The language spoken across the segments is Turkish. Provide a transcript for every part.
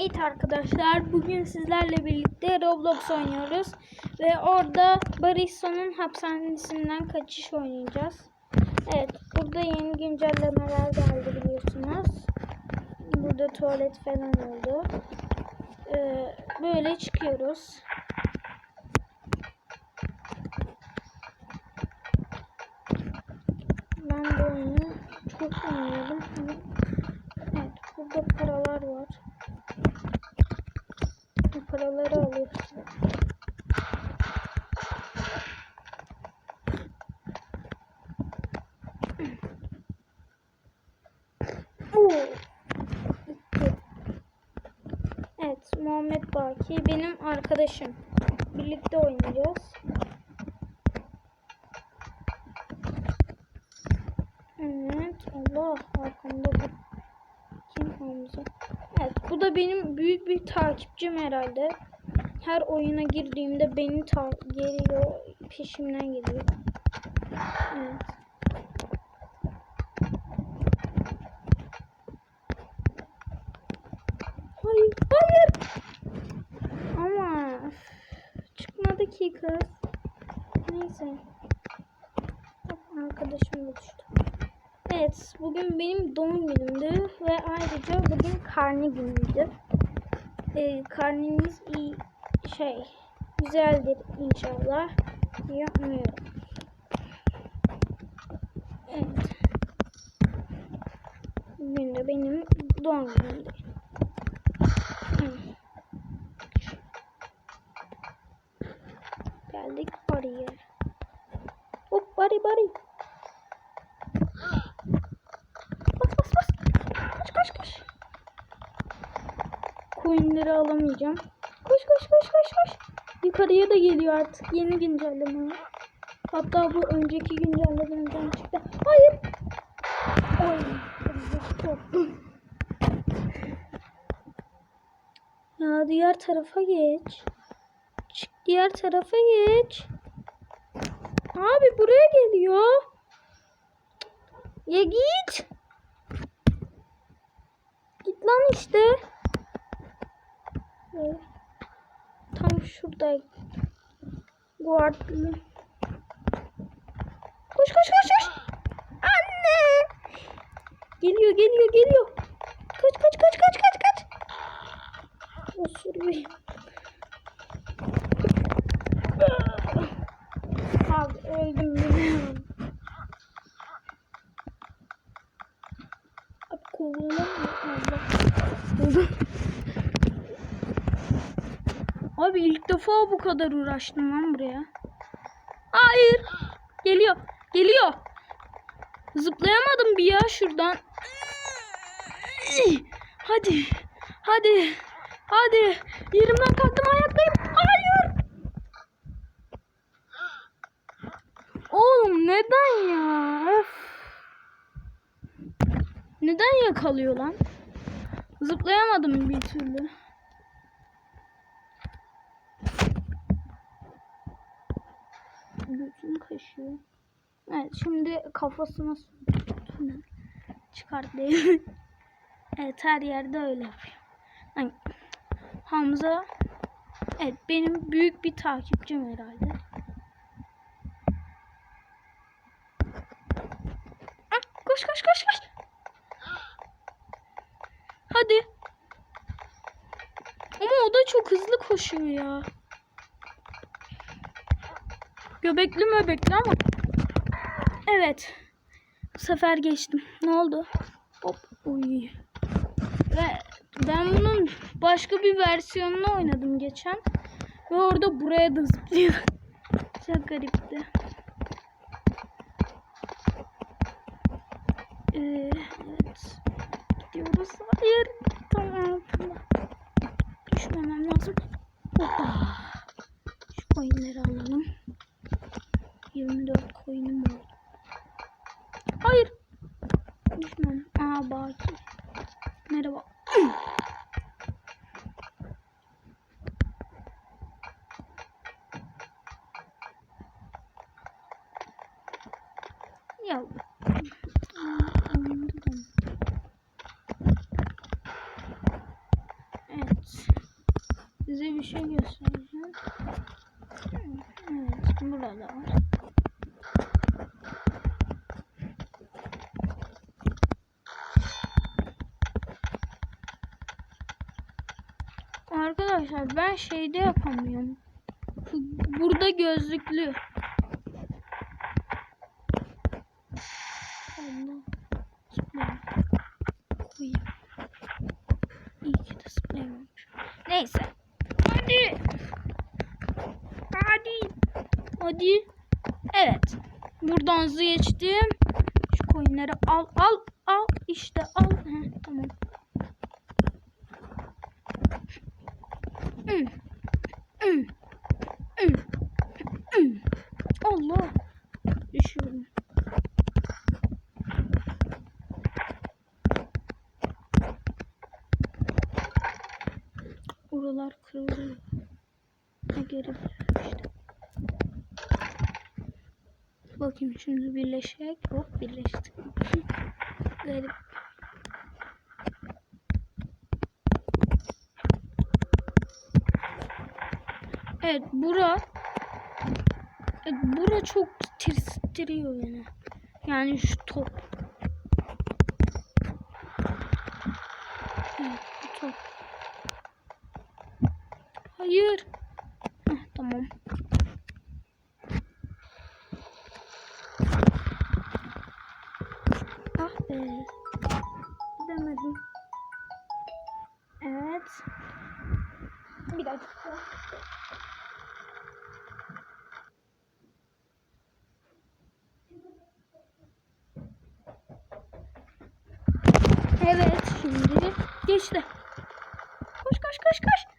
Evet arkadaşlar bugün sizlerle birlikte Roblox oynuyoruz ve orada Barissa'nın hapishanesinden kaçış oynayacağız. Evet burada yeni güncellemeler geldi biliyorsunuz. Burada tuvalet falan oldu. Ee, böyle çıkıyoruz. Ben de oyunu çok oynuyorum. Evet burada paralar var. Bu paraları alıyoruz. Oo. Gitti. Evet Muhammed Baki benim arkadaşım. Birlikte oynayacağız. Evet Allah arkamda bir kim Hamza? Evet bu da benim büyük bir takipçim herhalde. Her oyuna girdiğimde beni ta geliyor, peşimden geliyor. Evet. Hayır, hayır. Ama üf, çıkmadı ki kız. Neyse. Bak, Arkadaşım da düştü. Evet, bugün benim doğum günümdü ve ayrıca bugün karne günüydü. Ee, karneniz iyi şey güzeldir inşallah diye umuyorum. Evet. Bugün de benim doğum günümdü. Geldik oraya. Hop bari bari. Bas bas bas. Koş koş koş. Coinleri alamayacağım. Koş koş koş koş koş. Yukarıya da geliyor artık yeni güncelleme. Hatta bu önceki güncellemeden çıktı. Hayır. Ay. Ya diğer tarafa geç. Çık diğer tarafa geç. Abi buraya geliyor. Ya git. Git lan işte. Tam şurada. Guardlı. Koş koş koş koş. Anne. Geliyor geliyor geliyor. Kaç kaç kaç kaç kaç kaç. Osurayım. Abi öldüm yine. Abi kovalamıyor. Allah. Öldüm. Abi ilk defa bu kadar uğraştım lan buraya. Hayır. Geliyor. Geliyor. Zıplayamadım bir ya şuradan. Hadi. Hadi. Hadi. Yerimden kalktım ayaktayım. Hayır. Oğlum neden ya? Öf. Neden yakalıyor lan? Zıplayamadım bir türlü. Gözüm kaşıyor. Evet şimdi kafasına su- çıkart değil. evet her yerde öyle yapıyor. Yani, Hamza evet benim büyük bir takipçim herhalde. Ah, Koş koş koş koş. Hadi. Ama o da çok hızlı koşuyor ya. Göbekli möbekli ama. Evet. Bu sefer geçtim. Ne oldu? Hop. Uy. Ve ben bunun başka bir versiyonunu oynadım geçen. Ve orada buraya da zıplıyor. Çok garipti. Ee, evet. Gidiyoruz. Hayır. Tamam. Tamam. Düşmemem lazım. Hoppa. Şu coinleri alalım. 24 coin'im var. Hayır. Düşmem. Aa baki. Merhaba. ya. Evet. Size bir şey göstereceğim. Evet, burada var. Arkadaşlar ben şeyde yapamıyorum. Burada gözlüklü. Allah. Neyse. Hadi. Hadi. Hadi. Evet. Buradan hızlı geçtim. Şu coinleri al al al. İşte al. Heh, tamam. Hmm. Hmm. Hmm. Hmm. Allah. Düşüyorum. Oralar kırılıyor. Ne geri işte. Bakayım şimdi birleşecek. Hop birleştik. Garip. Evet bura evet, bura çok tirstiriyor beni. Yani şu top. Evet, top. Hayır. Heh, tamam. Evet şimdi geçti. Koş koş koş koş.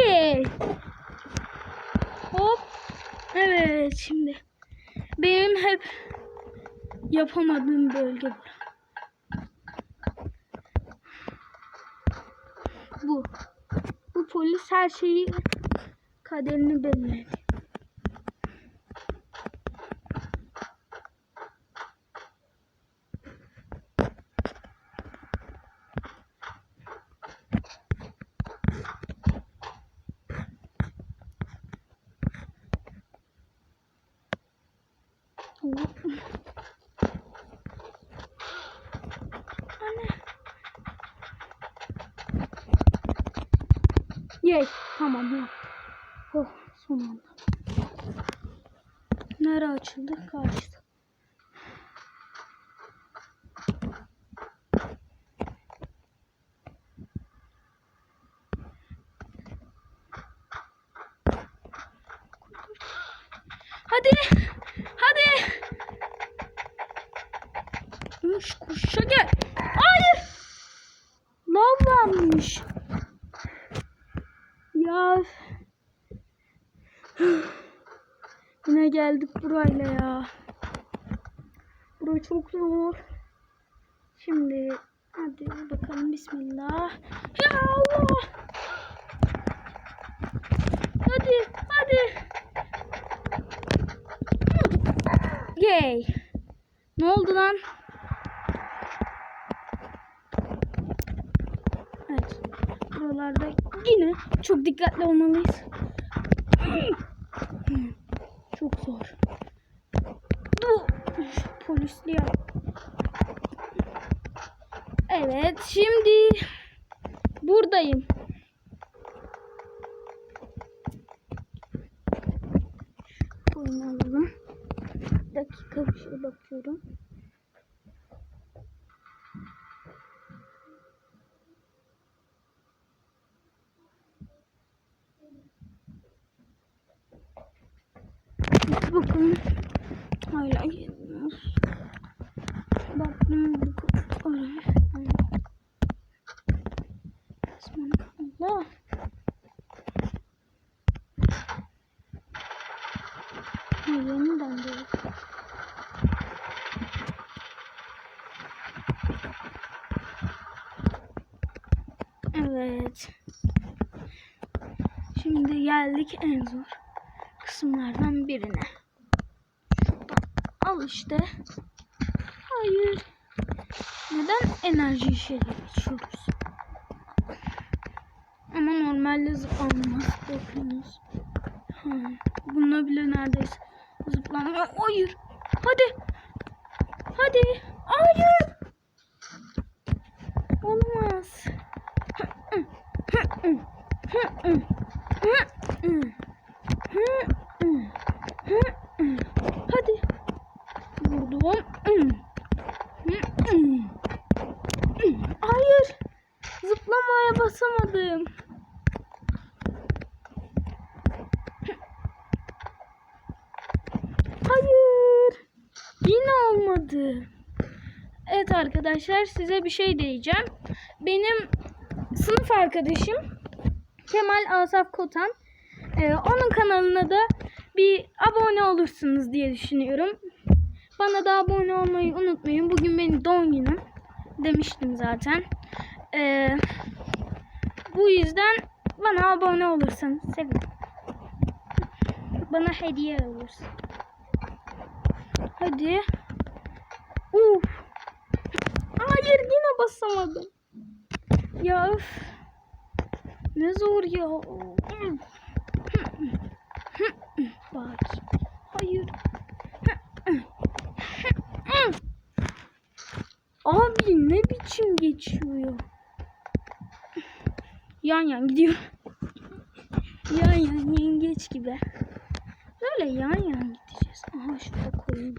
Yay. Hop. Evet şimdi. Benim hep yapamadığım bölge bura. Bu. Bu polis her şeyi kaderini belirledi. Anne. Yay. Tamam ya. Oh son anda. Nere açıldı? Karşıda. Ya. Yine geldik burayla ya. Bura çok zor. Şimdi hadi bakalım bismillah. Ya Allah. Hadi hadi. Yay. Ne oldu lan? Evet. Buralarda yine çok dikkatli olmalıyız. Çok zor. Polisli ya. Evet şimdi buradayım. Oyunu alalım. Bir dakika bir şey bakıyorum. Bakalım. Hala gelmiyoruz. Baktım bu oraya. Allah. Yeniden değil. Evet. Şimdi geldik en zor kısımlardan birine. Al işte. Hayır. Neden enerji işe geçiyoruz? Ama normalde zıplanmaz. Bakınız. Bununla bile neredeyse zıplanma. Hayır. Hadi. Hadi. Hayır. Olmaz. Hadi. Hayır. Zıplamaya basamadım. Hayır. Yine olmadı. Evet arkadaşlar size bir şey diyeceğim. Benim sınıf arkadaşım Kemal Asaf Kotan. Ee, onun kanalına da bir abone olursunuz diye düşünüyorum. Bana da abone olmayı unutmayın. Bugün benim doğum günüm. Demiştim zaten. Ee, bu yüzden bana abone olursanız sevinirim. Bana hediye olursun. Hadi. Uf. Hayır yine basamadım. Ya öf. Ne zor ya. Bak. Hayır. Abi ne biçim geçiyor. Yan yan gidiyor. Yan yan yengeç gibi. Böyle yan yan gideceğiz. Aha şurada koyayım.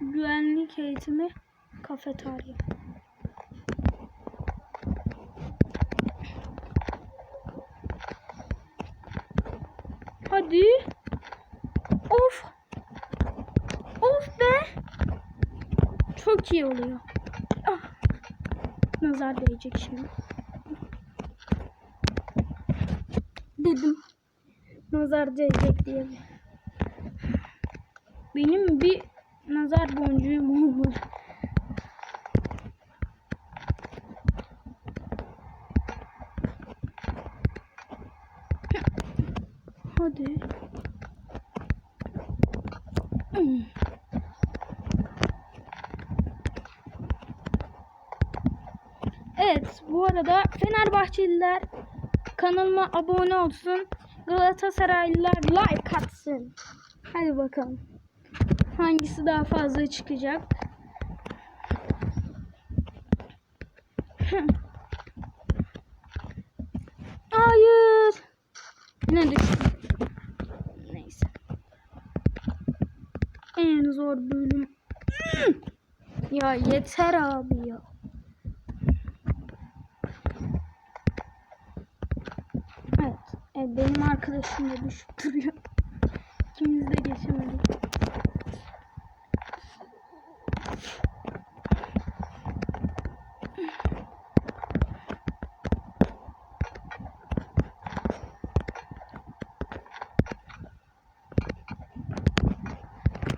Güvenlik eğitimi kafeterya. Çok iyi oluyor. Ah. Nazar değecek şimdi. Dedim. Nazar değecek diye. Benim bir nazar boncuğum olmalı. Hadi. Hmm. Evet bu arada Fenerbahçeliler kanalıma abone olsun. Galatasaraylılar like atsın. Hadi bakalım. Hangisi daha fazla çıkacak? Hayır. Ne düştü? Neyse. En zor bölüm. ya yeter abi ya. Evet. benim arkadaşım da düşüp duruyor. İkimiz de geçemedik.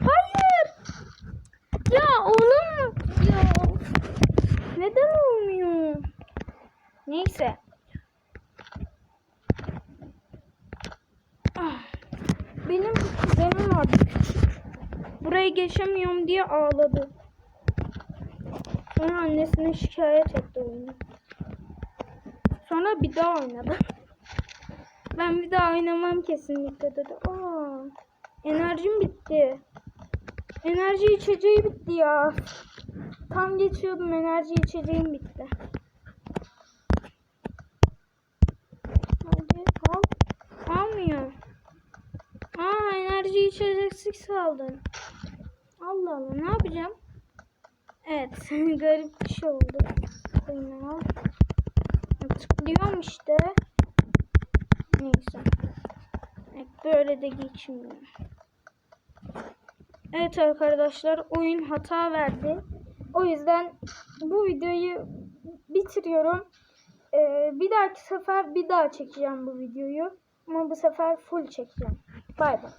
Hayır. Ya oğlum ya. Neden olmuyor? Neyse. Ah, Benim kuzenim vardı küçük. Buraya geçemiyorum diye ağladı. Sonra annesine şikayet etti oyunu. Sonra bir daha oynadı. Ben bir daha oynamam kesinlikle dedi. Aa, enerjim bitti. Enerji içeceği bitti ya. Tam geçiyordum enerji içeceğim bitti. Hadi al. Almıyor. Aa enerji içeceksiz kaldın. Allah Allah ne yapacağım? Evet garip bir şey oldu. Al. Tıklıyorum işte. Neyse. Evet, böyle de geçmiyor. Evet arkadaşlar oyun hata verdi. O yüzden bu videoyu bitiriyorum. Ee, bir dahaki sefer bir daha çekeceğim bu videoyu. Ama bu sefer full çekeceğim. Bay bay.